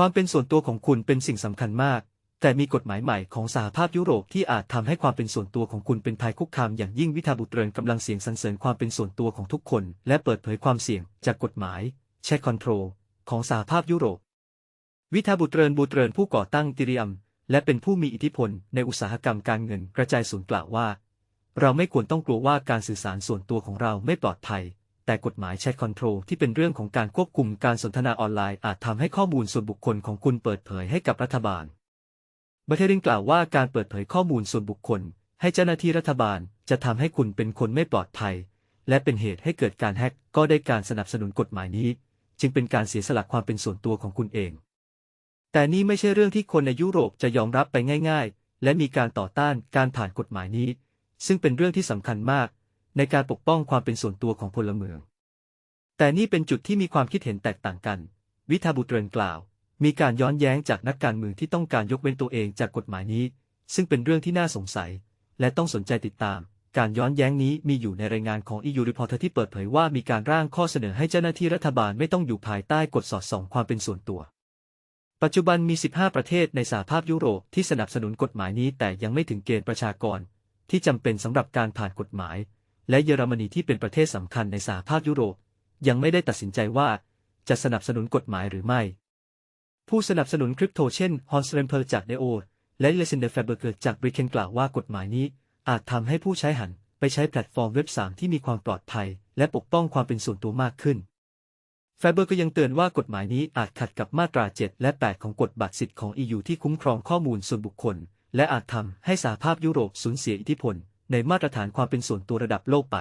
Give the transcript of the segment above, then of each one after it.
ความเป็นส่วนตัวของคุณเป็นสิ่งสำคัญมาก แต่มีกฎหมายใหม่ของสหภาพยุโรปที่อาจทำให้ความเป็นส่วนตัวของคุณเป็นภัยคุกคามอย่างยิ่งวิทาบุตรเรินกำลังเสียงสรรเสริญความเป็นส่วนตัวของทุกคน และเปิดเผยความเสี่ยงจากกฎหมายแช c คอนโทรลของสหภาพยุโรป วิทาบุตรเรินบุตรเรินผู้ก่อตั้งติริอัมและเป็นผู้มีอิทธิพลในอุตสาหกรรมการเงินกระจายศูนย์กล่าวว่า เราไม่ควรต้องกลัวว่าการสื่อสารส่วนตัวของเราไม่ปลอดภัย แต่กฎหมายแช c คอนโทรลที่เป็นเรื่องของการควบคุมการสนทนาออนไลน์อาจทำให้ข้อมูลส่วนบุคคลของคุณเปิดเผยให้กับรัฐบาลบัตเทริงกล่าวว่าการเปิดเผยข้อมูลส่วนบุคคล ให้เจ้าหน้าที่รัฐบาลจะทำให้คุณเป็นคนไม่ปลอดภัย และเป็นเหตุให้เกิดการแฮกก็ได้การสนับสนุนกฎหมายนี้ จึงเป็นการเสียสละความเป็นส่วนตัวของคุณเอง แต่นี่ไม่ใช่เรื่องที่คนในยุโรปจะยอมรับไปง่าย ๆ และมีการต่อต้านการผ่านกฎหมายนี้ ซึ่งเป็นเรื่องที่สำคัญมาก ในการปกป้องความเป็นส่วนตัวของพลเมือง แต่นี่เป็นจุดที่มีความคิดเห็นแตกต่างกัน วิทาบุตรเรนกล่าว มีการย้อนแย้งจากนักการเมืองที่ต้องการยกเว้นตัวเองจากกฎหมายนี้ ซึ่งเป็นเรื่องที่น่าสงสัย และต้องสนใจติดตาม การย้อนแย้งนี้มีอยู่ในรายงานของ EU Reporter ที่เปิดเผยว่ามีการร่างข้อเสนอให้เจ้าหน้าที่รัฐบาลไม่ต้องอยู่ภายใต้กฎสอดส่องความเป็นส่วนตัวปัจจุบันมี 15 ประเทศในสหภาพยุโรปที่สนับสนุนกฎหมายนี้แต่ยังไม่ถึงเกณฑ์ประชากร ที่จำเป็นสำหรับการผ่านกฎหมาย และเยอรมนีที่เป็นประเทศสำคัญในสหภาพยุโรป ยังไม่ได้ตัดสินใจว่า จะสนับสนุนกฎหมายหรือไม่ ผู้สนับสนุนคริปโตเช่นฮอนสเรมเพอร์จากเดโอและเลเซนเดอร์แฟเบอร์เกอร์จากบริเคนกล่าวว่ากฎหมายนี้ อาจทำให้ผู้ใช้หันไปใช้แพลตฟอร์มเว็บ 3 ที่มีความปลอดภัย และปกป้องความเป็นส่วนตัวมากขึ้น แฟเบอร์ก็ยังเตือนว่ากฎหมายนี้อาจขัดกับมาตรา 7 และ 8 ของกฎบัตรสิทธิ์ของ EU ที่คุ้มครองข้อมูลส่วนบุคคล และอาจทำให้สหภาพยุโรปสูญเสียอิทธิพล ในมาตรฐานความเป็นส่วนตัวระดับโลกไป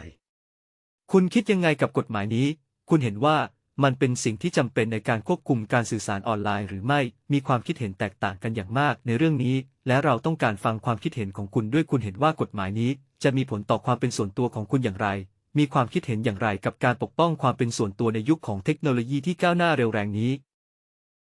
คุณคิดยังไงกับกฎหมายนี้ คุณเห็นว่ามันเป็นสิ่งที่จำเป็นในการควบคุมการสื่อสารออนไลน์หรือไม่ มีความคิดเห็นแตกต่างกันอย่างมากในเรื่องนี้ และเราต้องการฟังความคิดเห็นของคุณด้วยคุณเห็นว่ากฎหมายนี้ จะมีผลต่อความเป็นส่วนตัวของคุณอย่างไร มีความคิดเห็นอย่างไรกับการปกป้องความเป็นส่วนตัวในยุคของเทคโนโลยีที่ก้าวหน้าเร็วแรงนี้